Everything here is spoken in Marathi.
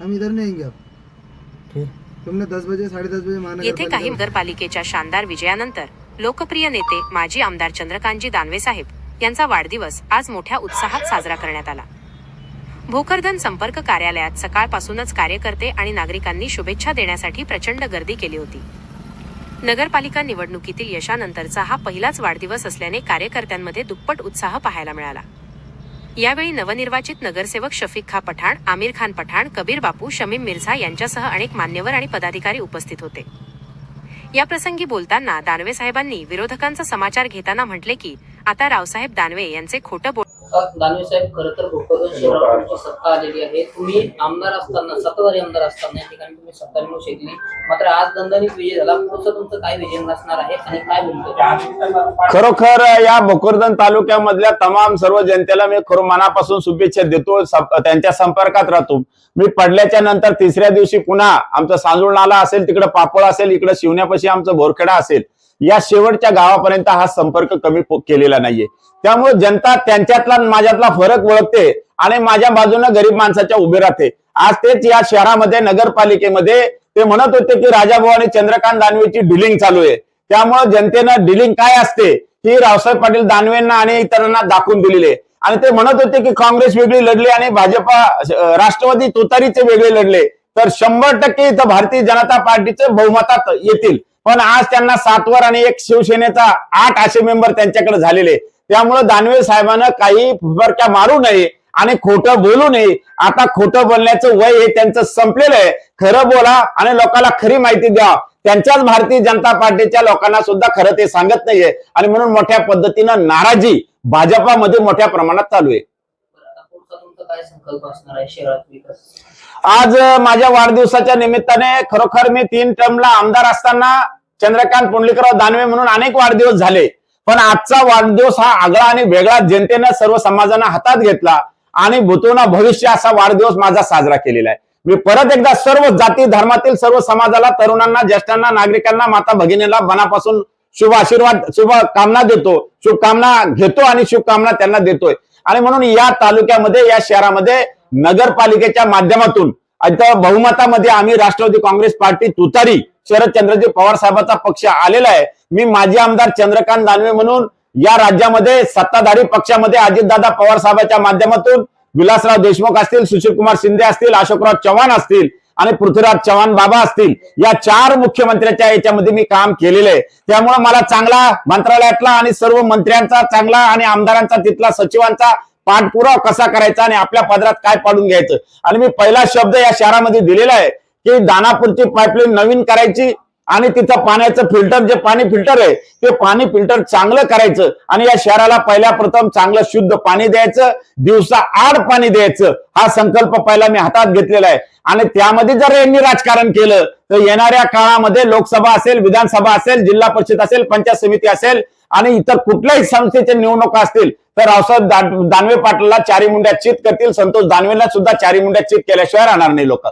हम इधर नहीं आएंगे अब तुमने दस बजे साढ़े दस बजे महानगर येथे काही नगरपालिकेच्या शानदार विजयानंतर लोकप्रिय नेते माजी आमदार चंद्रकांतजी दानवे साहेब यांचा वाढदिवस आज मोठ्या उत्साहात साजरा करण्यात आला. भोकरदन संपर्क कार्यालयात सकाळपासूनच कार्यकर्ते आणि नागरिकांनी शुभेच्छा देण्यासाठी प्रचंड गर्दी केली होती. नगरपालिका निवडणुकीतील यशानंतरचा हा पहिलाच वाढदिवस असल्याने कार्यकर्त्यांमध्ये दुप्पट उत्साह पाहायला मिळाला. यावेळी नवनिर्वाचित नगरसेवक शफीक खा पठाण आमिर खान पठाण कबीर बापू शमीम मिर्झा यांच्यासह अनेक मान्यवर आणि पदाधिकारी उपस्थित होते. या प्रसंगी बोलताना दानवे साहेबांनी विरोधकांचा समाचार घेताना म्हटले की आता रावसाहेब दानवे यांचे खोटं बोल दानवे साहेब खरं तर भोकरदन शहरात तुमची सत्ता आलेली आहे. तुम्ही आमदार असताना सत्ताधारी आमदार असताना या ठिकाणी तुम्ही सत्ता मिळवू शकली. मात्र आज दणदणीत विजय झाला. पुढचं तुमचं काय विजन असणार आहे आणि काय भूमिका खरोखर या भोकरदन तालुक्यामधल्या तमाम सर्व जनतेला मी खरं मनापासून शुभेच्छा देतो. त्यांच्या संपर्कात राहतो. मी पडल्याच्या नंतर तिसऱ्या दिवशी पुन्हा आमचं सांजुळ नाला असेल तिकडे पापळ असेल इकडे शिवण्यापाशी आमचं भोरखेडा असेल. या शेवटच्या गावापर्यंत हा संपर्क कमी केलेला नाहीये. त्यामुळे जनता त्यांच्यातला माझ्यातला फरक ओळखते आणि माझ्या बाजूने गरीब माणसाच्या उभे राहते. आज तेच या शहरामध्ये नगरपालिकेमध्ये ते म्हणत होते की राजाभाऊ आणि चंद्रकांत दानवेची डिलिंग चालू आहे. त्यामुळे जनतेनं डिलिंग काय असते ही रावसाहेब पाटील दानवेंना आणि इतरांना दाखवून दिलेली आहे. आणि ते म्हणत होते की काँग्रेस वेगळी लढली आणि भाजपा राष्ट्रवादी तुतारीचे वेगळे लढले. तर शंभर टक्के इथं भारतीय जनता पार्टीचे बहुमतात येतील. पण आज त्यांना सातवर आणि एक शिवसेनेचा आठ असे मेंबर त्यांच्याकडे झालेले. त्यामुळे दानवे साहेबांना काही फरक्या मारू नये आणि खोटं बोलू नये. आता खोटं बोलण्याचं वय हे त्यांचं संपलेलं आहे. खरं बोला आणि लोकांना खरी माहिती द्या. त्यांच्याच भारतीय जनता पार्टीच्या लोकांना सुद्धा खरं ते सांगत नाहीये. आणि म्हणून मोठ्या पद्धतीनं नाराजी भाजपामध्ये मोठ्या प्रमाणात चालू आहे. काय संकल्प असणार आहे शहरात विकास? आज माझ्या वाढदिवसाच्या निमित्ताने खरोखर मी तीन टर्मला आमदार असताना चंद्रकांत पुंडलिकराव दानवे म्हणून अनेक वाढदिवस झाले. पण आजचा वाढदिवस हा आगळा आणि वेगळा जनतेनं सर्व समाजानं हातात घेतला आणि भूतोना भविष्य असा वाढदिवस माझा साजरा केलेला आहे. मी परत एकदा सर्व जाती धर्मातील सर्व समाजाला तरुणांना ज्येष्ठांना नागरिकांना माता भगिनीला मनापासून शुभ आशीर्वाद शुभ कामना देतो. शुभकामना घेतो आणि शुभकामना त्यांना देतोय. आणि म्हणून या तालुक्यामध्ये या शहरामध्ये नगरपालिकेच्या माध्यमातून बहुमतामध्ये आम्ही राष्ट्रवादी काँग्रेस पार्टी तुतारी शरद चंद्रजी पवार साहेबांचा पक्ष आलेला आहे. मी माजी आमदार चंद्रकांत दानवे म्हणून या राज्यामध्ये सत्ताधारी पक्षामध्ये अजितदादा पवार साहेबांच्या माध्यमातून विलासराव देशमुख असतील सुशील कुमार शिंदे असतील अशोकराव चव्हाण असतील आणि पृथ्वीराज चव्हाण बाबा असतील या चार मुख्यमंत्र्यांच्या याच्यामध्ये मी काम केलेलं आहे. त्यामुळे मला चांगला मंत्रालयातला आणि सर्व मंत्र्यांचा चांगला आणि आमदारांचा तिथला सचिवांचा पाठपुरावा कसा करायचा आणि आपल्या पदरात काय पाडून घ्यायचं? आणि मी पहिला शब्द या शहरामध्ये दिलेला आहे की दानापूरची पाईपलाईन नवीन करायची आणि तिथं पाण्याचं फिल्टर जे पाणी फिल्टर आहे ते पाणी फिल्टर चांगलं करायचं आणि या शहराला पहिल्या प्रथम चांगलं शुद्ध पाणी द्यायचं दिवसा आड पाणी द्यायचं हा संकल्प पहिला मी हातात घेतलेला आहे. आणि त्यामध्ये जर यांनी राजकारण केलं तर येणाऱ्या काळामध्ये लोकसभा असेल विधानसभा असेल जिल्हा परिषद असेल पंचायत समिती असेल आणि इतर कुठल्याही संस्थेचे निवडणुका असतील तर रावसाहेब दानवे पाटलाला चारी मुंड्या चित करतील संतोष दानवेला सुद्धा चारी मुंड्या चित केल्याशिवाय राहणार नाही लोक.